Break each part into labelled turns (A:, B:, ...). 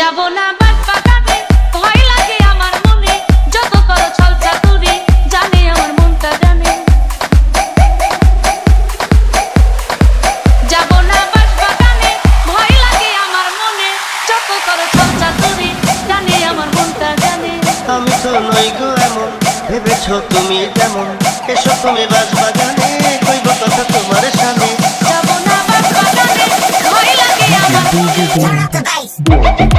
A: যাব না বাট পাকাতে ভয় লাগে আমার মনে। যত করো ছল চাতুরি জানে আমার মনটা জানে। যাব না বাট পাকানে ভয় লাগে আমার মনে। যত করো ছল চাতুরি জানে আমার মনটা জানে।
B: আমি তো নই গো এমন ভেবেছো তুমি যেমন এসো তুমি বাস বাগানে কইব কথা তোমার সামনে।
A: যাব না বাট পাকানে ভয় লাগে আমার
C: মনে।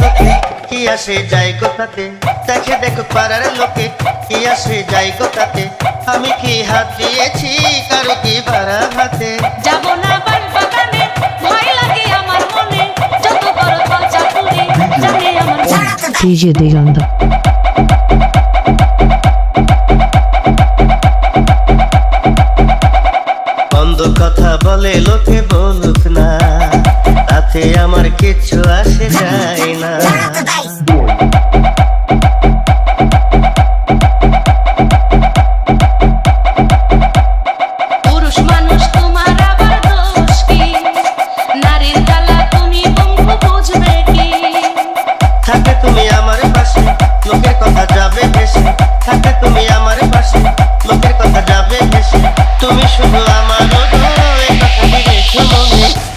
B: লোকে কি আসে যায় কোথাতে দেখে দেখো পাড়ার লোকে কি আসে যায় কোথাতে আমি কি হাত দিয়েছি কারও কি পাড়া হাতে
C: DJ Diganda.
B: বন্ধ কথা বলে লোকে বলুক না তাতে আমার কিছু আসে যায় না থাকবে তুমি আমার পাশে, লোকের কথা যাবে বেশি। থাকবে তুমি আমার পাশে, লোকের কথা যাবে বেশি। তুমি শুধু আমার কথা রেখো মনে।